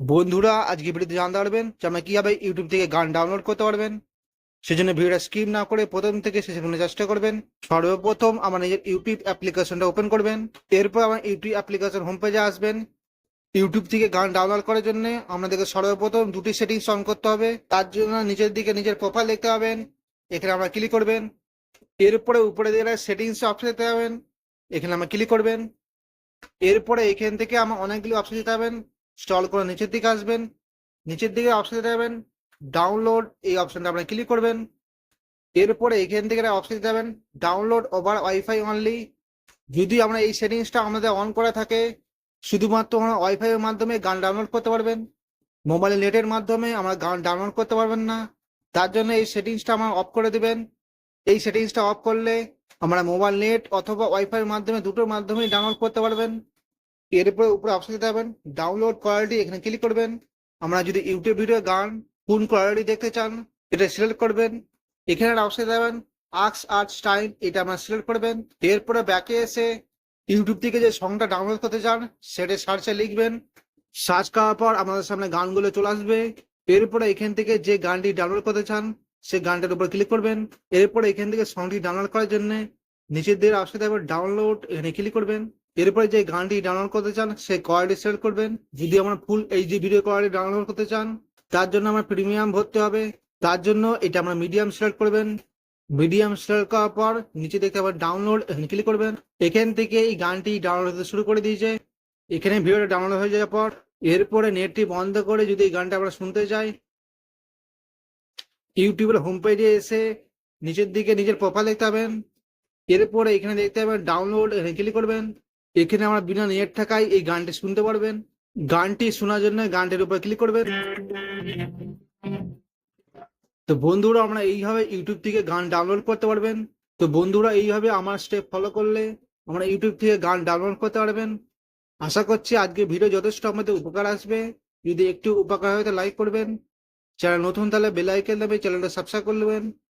বন্ধুরা, আজকে ভিডিওতে জানতে পারবেন যে আমরা কীভাবে ইউটিউব থেকে গান ডাউনলোড করতে পারবেন। সেজন্য ভিডিওটা স্কিপ না করে প্রথম থেকে শেষ পর্যন্ত চেষ্টা করবেন। সর্বপ্রথম আমার নিজের ইউটিউব অ্যাপ্লিকেশনটা ওপেন করবেন। এরপর আমার ইউটিউব অ্যাপ্লিকেশন হোম পেজে আসবেন। ইউটিউব থেকে গান ডাউনলোড করার জন্য আপনাদেরকে সর্বপ্রথম দুটি সেটিংস অন করতে হবে। তার জন্য নিচের দিকে নিজের প্রোফাইল দেখতে পাবেন। এখানে আমরা ক্লিক করবেন। এরপরে উপরে দিয়ে সেটিংস অপশন দিতে পাবেন। এখানে আমরা ক্লিক করবেন। এরপরে এখান থেকে আমার অনেকগুলি অপশন দিতে পাবেন। স্টল করে নিচের দিকে আসবেন। নিচের দিকে অপশন যাবেন। ডাউনলোড এই অপশনটা আপনারা ক্লিক করবেন। এরপরে এখান থেকে অপশন যাবেন। ডাউনলোড ওভার ওয়াইফাই অনলি যদি আমরা এই সেটিংসটা আমাদের অন করা থাকে, শুধুমাত্র আমরা ওয়াইফাই এর মাধ্যমে গান ডাউনলোড করতে পারবেন। মোবাইল নেটের মাধ্যমে আমরা গান ডাউনলোড করতে পারবেন না। তার জন্য এই সেটিংসটা আমরা অফ করে দিবেন। এই সেটিংসটা অফ করলে আমরা মোবাইল নেট অথবা ওয়াইফাই এর মাধ্যমে দুটোর মাধ্যমেই ডাউনলোড করতে পারবেন। এরপরে উপরে দিতে পারবেন ডাউনলোড কোয়ালিটি এখানে ক্লিক করবেন। আমরা যদি ইউটিউব ভিডিও গান, কোন কোয়ালিটি দেখতে চান, এটা সিলেক্ট করবেন। এখানে অপশন পারবেন আক্স আর্ট স্টাইল এটা আমরা সিলেক্ট করবেন। এরপরে ব্যাকে এসে ইউটিউব থেকে যে সংটা ডাউনলোড করতে চান, সেটা সার্চে লিখবেন। সার্চ করার পর আমাদের সামনে গানগুলো চলে আসবে। এরপরে এখান থেকে যে গানটি ডাউনলোড করতে চান, সেই গানটার উপর ক্লিক করবেন। এরপরে এখান থেকে সংটি ডাউনলোড করার জন্য নিচের দিকে অপশন দেবেন ডাউনলোড এখানে ক্লিক করবেন। এরপরে যে গানটি ডাউনলোড করতে চান, সেই কোয়ালিটি সিলেক্ট করবেন। যদি আমরা full HD video quality download করতে চান, তার জন্য আমার প্রিমিয়াম ভরতে হবে। তার জন্য এটা আমরা মিডিয়াম সিলেক্ট করবেন। মিডিয়াম সিলেক্ট করার পর নিচে দেখতে আবার ডাউনলোড এখানে ক্লিক করবেন। এখান থেকে এই গানটি ডাউনলোড হতে শুরু করে দিয়েছে। এখানে ভিডিওটা ডাউনলোড হয়ে যাওয়ার পর এরপরে নেটটি বন্ধ করে যদি এই গানটা আমরা শুনতে চাই ইউটিউবের হোম পেজে এসে নিচের দিকে নিজের প্রোফাইল দেখতে পাবেন। এরপরে এখানে দেখতে পাবেন ডাউনলোড এখানে ক্লিক করবেন। এখানে আমরা বিনা নেট থাকায় এই গানটি শুনতে পারবেন। গানটি শোনার জন্য গানটির উপর ক্লিক করবেন। তো বন্ধুরা, আমরা এইভাবে ইউটিউব থেকে গান ডাউনলোড করতে পারবেন। তো বন্ধুরা, এইভাবে আমার স্টেপ ফলো করলে আমরা ইউটিউব থেকে গান ডাউনলোড করতে পারবেন। আশা করছি আজকে ভিডিও যথেষ্ট আমাদের উপকার আসবে। যদি একটু উপকার হয়, তো লাইক করবেন। চ্যানেল নতুন, তাহলে বেল আইকন দেবে চ্যানেলটা সাবস্ক্রাইব করে নেবেন।